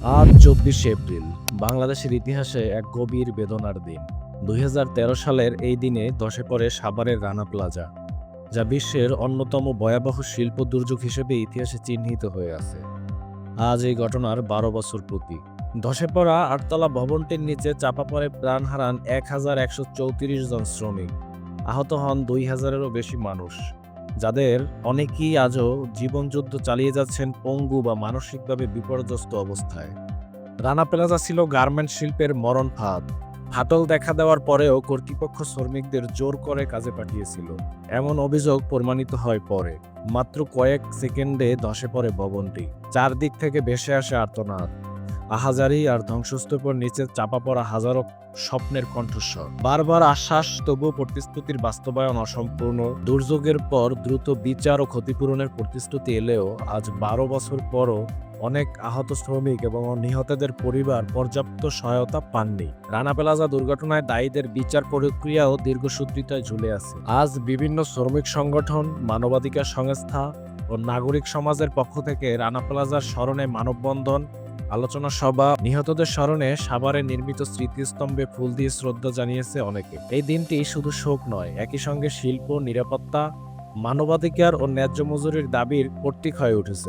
আজ চব্বিশে এপ্রিল, বাংলাদেশের ইতিহাসে এক গভীর বেদনার দিন। দুই হাজার তেরো সালের এই দিনে দশে পরে সাভারের রানা প্লাজা, যা বিশ্বের অন্যতম ভয়াবহ শিল্প দুর্যোগ হিসেবে ইতিহাসে চিহ্নিত হয়ে আছে। আজ এই ঘটনার বারো বছর প্রতি। ধসে পড়া আটতলা ভবনটির নিচে চাপা পড়ে প্রাণ হারান এক হাজার একশো চৌত্রিশ জন শ্রমিক। আহত হন দুই হাজারেরও বেশি মানুষ। যাদের অনেকেই আজও জীবনযুদ্ধ চালিয়ে যাচ্ছেন পঙ্গু বা মানসিকভাবে বিপর্যস্ত অবস্থায়। রানা প্লাজা ছিল গার্মেন্ট শিল্পের মরণ ফাঁদ। ফাটল দেখা দেওয়ার পরেও কর্তৃপক্ষ শ্রমিকদের জোর করে কাজে পাঠিয়েছিল। এমন অভিযোগ প্রমাণিত হয় পরে। মাত্র কয়েক সেকেন্ডে ধসে পড়ে ভবনটি। চারদিক থেকে ভেসে আসে আর্তনাদ। আহাজারি আর ধ্বংসস্তূপের নিচে চাপা পড়া হাজারো স্বপ্নের কণ্ঠস্বর। বারবার আশ্বাস তবু প্রতিশ্রুতির বাস্তবায়ন অসম্পূর্ণ। দুর্যোগের পর দ্রুত বিচার ও ক্ষতিপূরণের প্রতিশ্রুতি এলেও আজ বারো বছর পরও অনেক আহত শ্রমিক এবং নিহতদের পরিবার পর্যাপ্ত সহায়তা পাননি। রানা প্লাজা দুর্ঘটনায় দায়ীদের বিচার প্রক্রিয়াও দীর্ঘসূত্রিতায় ঝুলে আছে। আজ বিভিন্ন শ্রমিক সংগঠন, মানবাধিকার সংস্থা ও নাগরিক সমাজের পক্ষ থেকে রানা প্লাজার স্মরণে মানববন্ধন আলোচনা সভা নিহতদের স্মরণে সাভারে নির্মিত স্মৃতিস্তম্ভে ফুল দিয়ে শ্রদ্ধা জানিয়েছে অনেকে। এই দিনটি শুধু শোক নয়, একই সঙ্গে শিল্প, নিরাপত্তা, মানবাধিকার ও ন্যায্য মজুরির দাবির প্রতীক হয়ে উঠেছে।